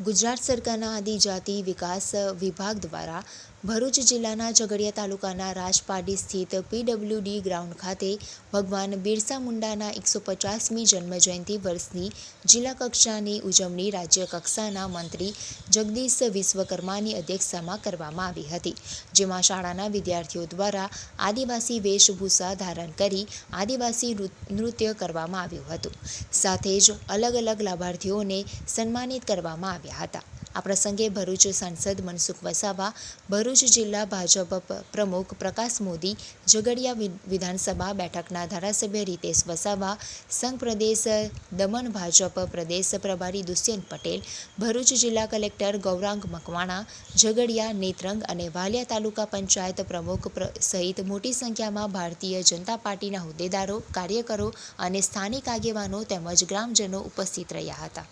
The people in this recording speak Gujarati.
ગુજરાત સરકારના આદિજાતિ વિકાસ વિભાગ દ્વારા ભરૂચ જિલ્લાના ઝઘડિયા તાલુકાના રાજપાડી સ્થિત પીડબ્લ્યુડી ગ્રાઉન્ડ ખાતે ભગવાન બિરસા મુંડાના એકસો પચાસમી જન્મજયંતિ વર્ષની જિલ્લા કક્ષાની ઉજવણી રાજ્ય કક્ષાના મંત્રી જગદીશ વિશ્વકર્માની અધ્યક્ષતામાં કરવામાં આવી હતી, જેમાં શાળાના વિદ્યાર્થીઓ દ્વારા આદિવાસી વેશભૂષા ધારણ કરી આદિવાસી નૃત્ય કરવામાં આવ્યું હતું. સાથે જ અલગ અલગ લાભાર્થીઓને સન્માનિત કરવામાં આવ્યા. હતા. આ પ્રસંગે ભરૂચ સાંસદ મનસુખ વસાવા, ભરૂચ જિલ્લા ભાજપ પ્રમુખ પ્રકાશ મોદી, ઝઘડિયા વિધાનસભા બેઠકના ધારાસભ્ય રીતેશ વસાવા, સંઘ પ્રદેશ દમણ ભાજપ પ્રદેશ પ્રભારી દુષ્યંત પટેલ, ભરૂચ જિલ્લા કલેક્ટર ગૌરાંગ મકવાણા, ઝઘડિયા નેત્રંગ અને વાલિયા તાલુકા પંચાયત પ્રમુખ પ્ર- સહિત મોટી સંખ્યામાં ભારતીય જનતા પાર્ટીના હોદ્દેદારો, કાર્યકરો અને સ્થાનિક આગેવાનો તેમજ ગ્રામજનો ઉપસ્થિત રહ્યા હતા.